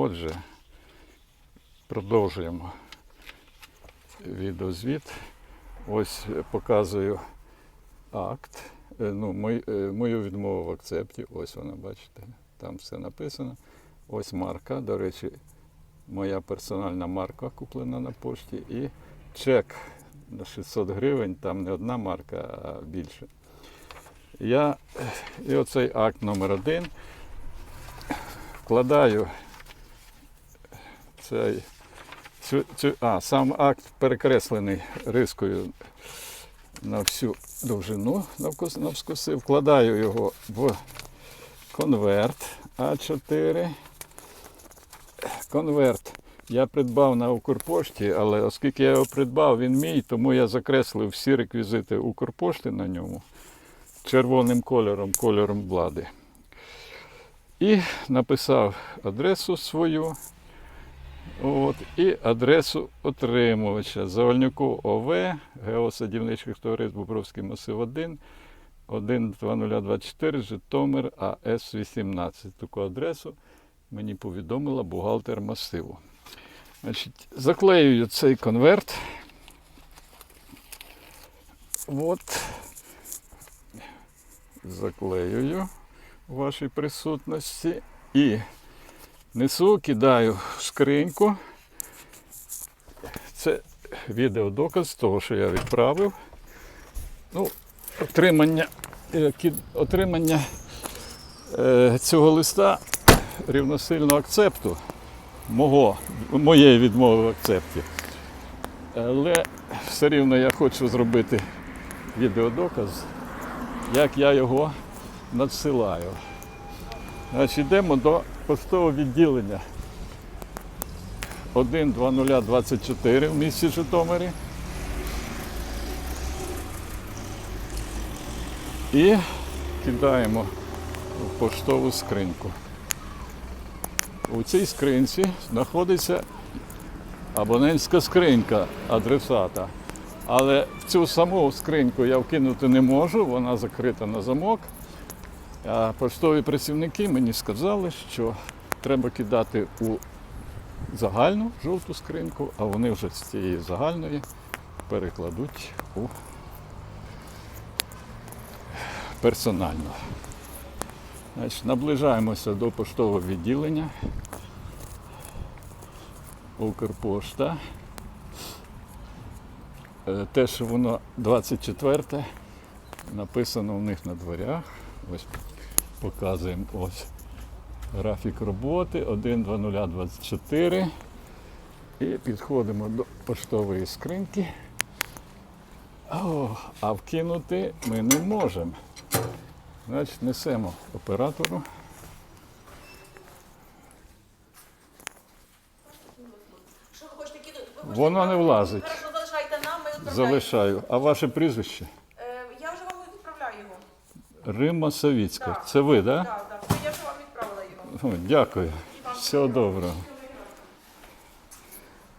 Отже, продовжуємо відеозвіт. Ось показую акт. е, Ну, е, мою відмову в акцепті. Ось вона, бачите, там все написано. Ось марка. До речі, моя персональна марка куплена на пошті. І чек на 600 гривень, там не одна марка, а більше. Я е, і оцей акт номер один вкладаю цей, цю, а, сам акт перекреслений рискою на всю довжину навскоси. Вкладаю його в конверт А4. Конверт я придбав на Укрпошті, але оскільки я його придбав, він мій, тому я закреслив всі реквізити Укрпошти на ньому червоним кольором, кольором влади. І написав адресу свою. От, і адресу отримувача Завальнюку ОВ, ГО Садівничих товариств Бобровський масив 1, 12024, Житомир АС 18. Таку адресу мені повідомила бухгалтер масиву. Значить, заклеюю цей конверт. От. Заклеюю у вашій присутності і несу, кидаю в скриньку. Це відеодоказ того, що я відправив. Ну, отримання, е, отримання е, цього листа рівносильно акцепту мого, моєї відмови в акцепті. Але все рівно я хочу зробити відеодоказ, як я його надсилаю. Значить, йдемо до поштового відділення 12024 в місті Житомирі. І кидаємо в поштову скриньку. У цій скринці знаходиться абонентська скринька адресата. Але в цю саму скриньку я вкинути не можу, вона закрита на замок. А поштові працівники мені сказали, що треба кидати у загальну жовту скриньку, а вони вже з цієї загальної перекладуть у персональну. Значить, наближаємося до поштового відділення. Укрпошта. Е, Те, що воно 24 написано у них на дверях. Ось показуємо ось графік роботи 1.2024. І підходимо до поштової скриньки. О, а вкинути ми не можемо. Значить, несемо оператору. Воно не влазить. Залишаю. А ваше прізвище? Е, я вже вам відправляю Рима Савіцька. Це ви, так? Да? Так, так. Я ж вам відправила його. О, Дякую. Всього доброго.